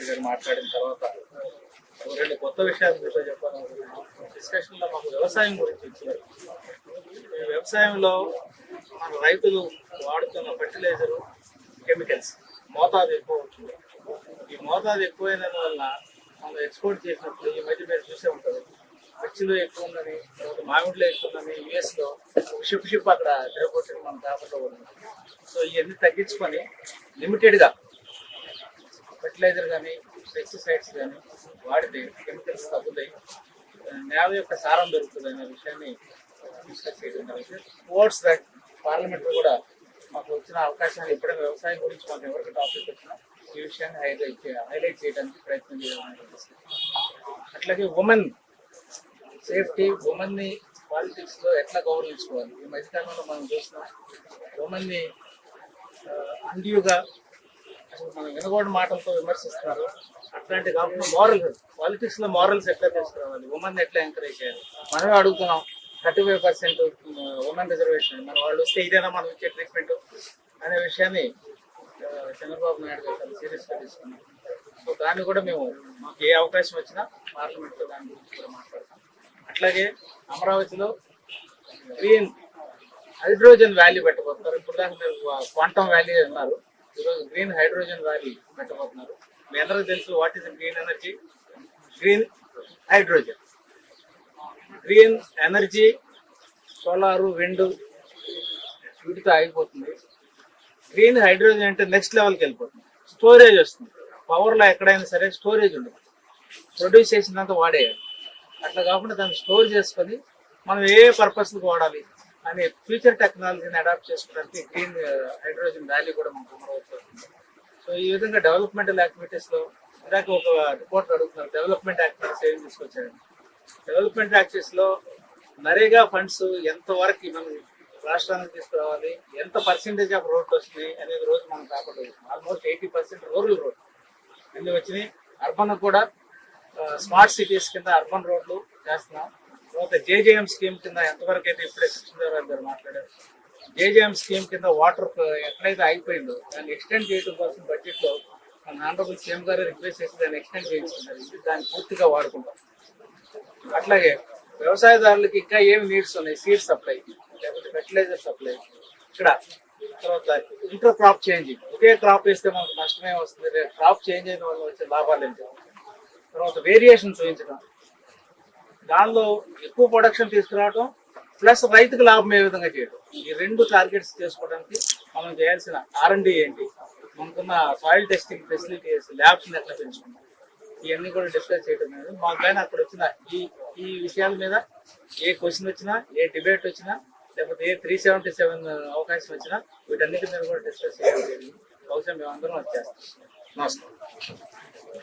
నాయుడు గారు మాట్లాడిన తర్వాత ఒక రెండు కొత్త విషయాలు మీతో చెప్పాలనుకుంటున్నాను. డిస్కషన్లో మాకు వ్యవసాయం గురించి ఇచ్చారు ఈ వ్యవసాయంలో మన రైతులు వాడుతున్న ఫర్టిలైజరు కెమికల్స్ మోతాదు ఎక్కువ అవుతుంది. ఈ మోతాదు ఎక్కువైన వల్ల మనం ఎక్స్పోర్ట్ చేసినప్పుడు ఈ మధ్య మీరు చూసే ఉంటారు. మిర్చిలో ఎక్కువ ఉందని తర్వాత మామిడిలో ఎక్కువ ఉందని యుఎస్లో షిప్ షిప్ అక్కడ తిరగొట్టి మనం కాకుండా ఉంది సో ఇవన్నీ తగ్గించుకొని లిమిటెడ్గా ఫెర్టిలైజర్ కానీ పెస్టిసైడ్స్ కానీ వాడితే కెమికల్స్ తగ్గుతాయి. నేల యొక్క సారం దొరుకుతుంది అనే విషయాన్ని డిస్కస్ చేయడం జరిగింది. టువర్డ్స్ దట్ పార్లమెంట్ కూడా మాకు వచ్చిన అవకాశాన్ని ఎప్పుడైనా వ్యవసాయం గురించి మాకు ఎవరికి టాపిక్ వచ్చినా ఈ విషయాన్ని హైలైట్ హైలైట్ చేయడానికి ప్రయత్నం చేయడం అనేది అట్లాగే ఉమెన్ సేఫ్టీ ఉమెన్ని పాలిటిక్స్లో ఎట్లా గౌరవించుకోవాలి ఈ మధ్యకాలంలో మనం చూస్తున్నాం ఉమెన్ని అండ్యూగా మనం వినకూడని మాటలతో విమర్శిస్తున్నారు అట్లాంటి కాకుండా మారల్ పాలిటిక్స్లో మారల్స్ ఎట్లా తీసుకురావాలి? ఉమెన్ ఎట్లా ఎంకరేజ్ చేయాలి? మనమే అడుగుతున్నాం thirty five percent women reservation మన వాళ్ళు వస్తే ఇదేనా మనం ఇచ్చే ట్రీట్మెంట్ అనే విషయాన్ని చంద్రబాబు నాయుడు గారు సీరియస్గా తీసుకున్నాం సో దాన్ని కూడా మేము మాకు ఏ అవకాశం వచ్చినా పార్లమెంట్లో దాని గురించి కూడా మాట్లాడతాం. అట్లాగే అమరావతిలో గ్రీన్ హైడ్రోజన్ వ్యాల్యూ పెట్టబోతున్నారు. ఇప్పుడు దాకా మీరు క్వాంటమ్ వ్యాల్యూ అన్నారు. ఈరోజు గ్రీన్ హైడ్రోజన్ ర్యాలీ పెట్టబోతున్నారు మీ అందరికీ తెలుసు what is green energy? Green hydrogen. Green energy solar wind వీటితో ఆగిపోతుంది. గ్రీన్ హైడ్రోజన్ అంటే నెక్స్ట్ లెవెల్కి వెళ్ళిపోతుంది. స్టోరేజ్ వస్తుంది. పవర్లో ఎక్కడైనా సరే స్టోరేజ్ ఉండదు ప్రొడ్యూస్ చేసినంత వాడేయాలి. అట్లా కాకుండా దాన్ని స్టోర్ చేసుకొని మనం ఏ పర్పస్కి వాడాలి? అనే ఫ్యూచర్ టెక్నాలజీని అడాప్ట్ చేసుకోవడానికి గ్రీన్ హైడ్రోజన్ వ్యాలీ కూడా మనకు అమరావతి సో ఈ విధంగా డెవలప్మెంటల్ యాక్టివిటీస్లో ఇందాక ఒక రిపోర్ట్ అడుగుతున్నారు డెవలప్మెంట్ యాక్టివిటీస్ ఏం తీసుకొచ్చారు డెవలప్మెంట్ యాక్టివిటీస్లో నరేగా ఫండ్స్ ఎంత వరకు మనం రాష్ట్రానికి తీసుకురావాలి ఎంత పర్సెంటేజ్ ఆఫ్ రోడ్లు వస్తున్నాయి అనేది రోజు మనం కాపాడు almost eighty percent rural road అన్ని వచ్చినాయి. అర్బన్ కూడా uh, స్మార్ట్ సిటీస్ కింద అర్బన్ రోడ్లు చేస్తున్నాం. తర్వాత జేజేఎం స్కీమ్ కింద ఎంతవరకు అయితే ఇప్పుడే కృష్ణదేవరాజు గారు మాట్లాడారు జేజేఎం స్కీమ్ కింద వాటర్ ఎక్కడైతే అయిపోయిందో దాన్ని ఎక్స్టెండ్ చేయడం కోసం బడ్జెట్లో మన ఆనరబుల్ సీఎం గారు రిక్వెస్ట్ చేసి దాన్ని ఎక్స్టెండ్ చేయించుకున్నారు. ఇది దాన్ని పూర్తిగా వాడుకుంటాం. అట్లాగే వ్యవసాయదారులకు ఇంకా ఏమి నీడ్స్ ఉన్నాయి? సీడ్ సప్లై లేకపోతే ఫెర్టిలైజర్ సప్లై. ఇక్కడ తర్వాత ఇంటర్ క్రాప్ చేంజింగ్. ఒకే క్రాప్ వేస్తే మనకు నష్టమే వస్తుంది. క్రాప్ చేంజ్ అయిన వల్ల వచ్చే లాభాలు ఏంటి? తర్వాత వేరియేషన్ చూపించడం దానిలో ఎక్కువ ప్రొడక్షన్ తీసుకురావడం ప్లస్ రైతుకు లాభం ఏ విధంగా చేయడం ఈ రెండు టార్గెట్స్ చేసుకోవడానికి మనం చేయాల్సిన ఆర్ఎండి ఏంటి? మనకున్న సాయిల్ టెస్టింగ్ ఫెసిలిటీస్ ల్యాబ్స్ ఎట్లా పెంచుకుంటాం? ఇవన్నీ కూడా డిస్కస్ చేయడం లేదు మా పైన అక్కడ వచ్చిన ఈ ఈ విషయాల మీద ఏ క్వశ్చన్ వచ్చినా ఏ డిబేట్ వచ్చినా లేకపోతే ఏ త్రీ సెవెంటీ సెవెన్ అవకాశం వచ్చినా వీటన్నిటి మీద కూడా డిస్కస్ చేయడం జరిగింది. బహుశా మేము అందరం వచ్చేస్తాం నమస్కారం.